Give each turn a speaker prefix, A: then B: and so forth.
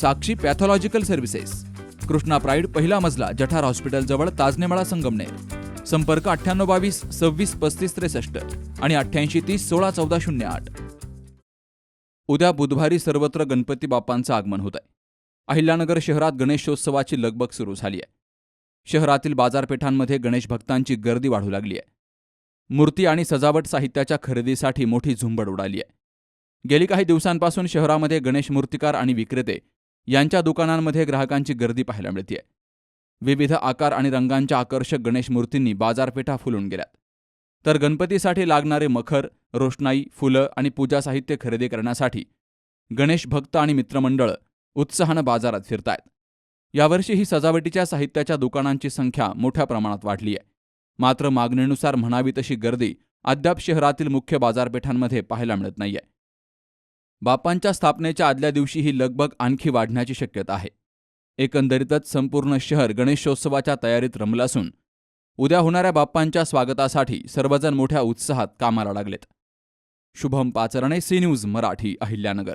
A: Sakshi pathological services. Krishna pride पहिला मजला जठार hospital जवळ ताजनेमाळा संगमनेर. संपर्क अठ्ठ्याण्णव बावीस सव्वीस पस्तीस त्रेसष्ट आणि अठ्ठ्याऐंशी तीस सोळा चौदा शून्य आठ. उद्या बुधवारी सर्वत्र गणपती बाप्पांचं आगमन होत आहे अहिल्यानगर शहरात गणेशोत्सवाची लगबग सुरू झाली आहे शहरातील बाजारपेठांमध्ये गणेश भक्तांची गर्दी वाढू लागली आहे मूर्ती आणि सजावट साहित्याच्या खरेदीसाठी मोठी झुंबड उडाली आहे गेली काही दिवसांपासून शहरामध्ये गणेश मूर्तिकार आणि विक्रेते यांच्या दुकानांमध्ये ग्राहकांची गर्दी पाहायला मिळते विविध आकार आणि रंगांच्या आकर्षक गणेश मूर्तींनी बाजारपेठा फुलून गेल्यात. तर गणपतीसाठी लागणारे मखर रोषणाई फुलं आणि पूजा साहित्य खरेदी करण्यासाठी गणेश भक्त आणि मित्रमंडळ उत्साहानं बाजारात फिरतायत. यावर्षी ही सजावटीच्या साहित्याच्या दुकानांची संख्या मोठ्या प्रमाणात वाढली आहे मात्र मागणीनुसार म्हणावी तशी गर्दी अद्याप शहरातील मुख्य बाजारपेठांमध्ये पाहायला मिळत नाहीये. बापांच्या स्थापनेच्या आदल्या दिवशी ही लगबग आणखी वाढण्याची शक्यता आहे. एकंदरीतच संपूर्ण शहर गणेशोत्सवाच्या तयारीत रमलं असून उद्या होणाऱ्या बाप्पांच्या स्वागतासाठी सर्वजण मोठ्या उत्साहात कामाला लागलेत. Shubham Pacharne C news Marathi Ahilyanagar.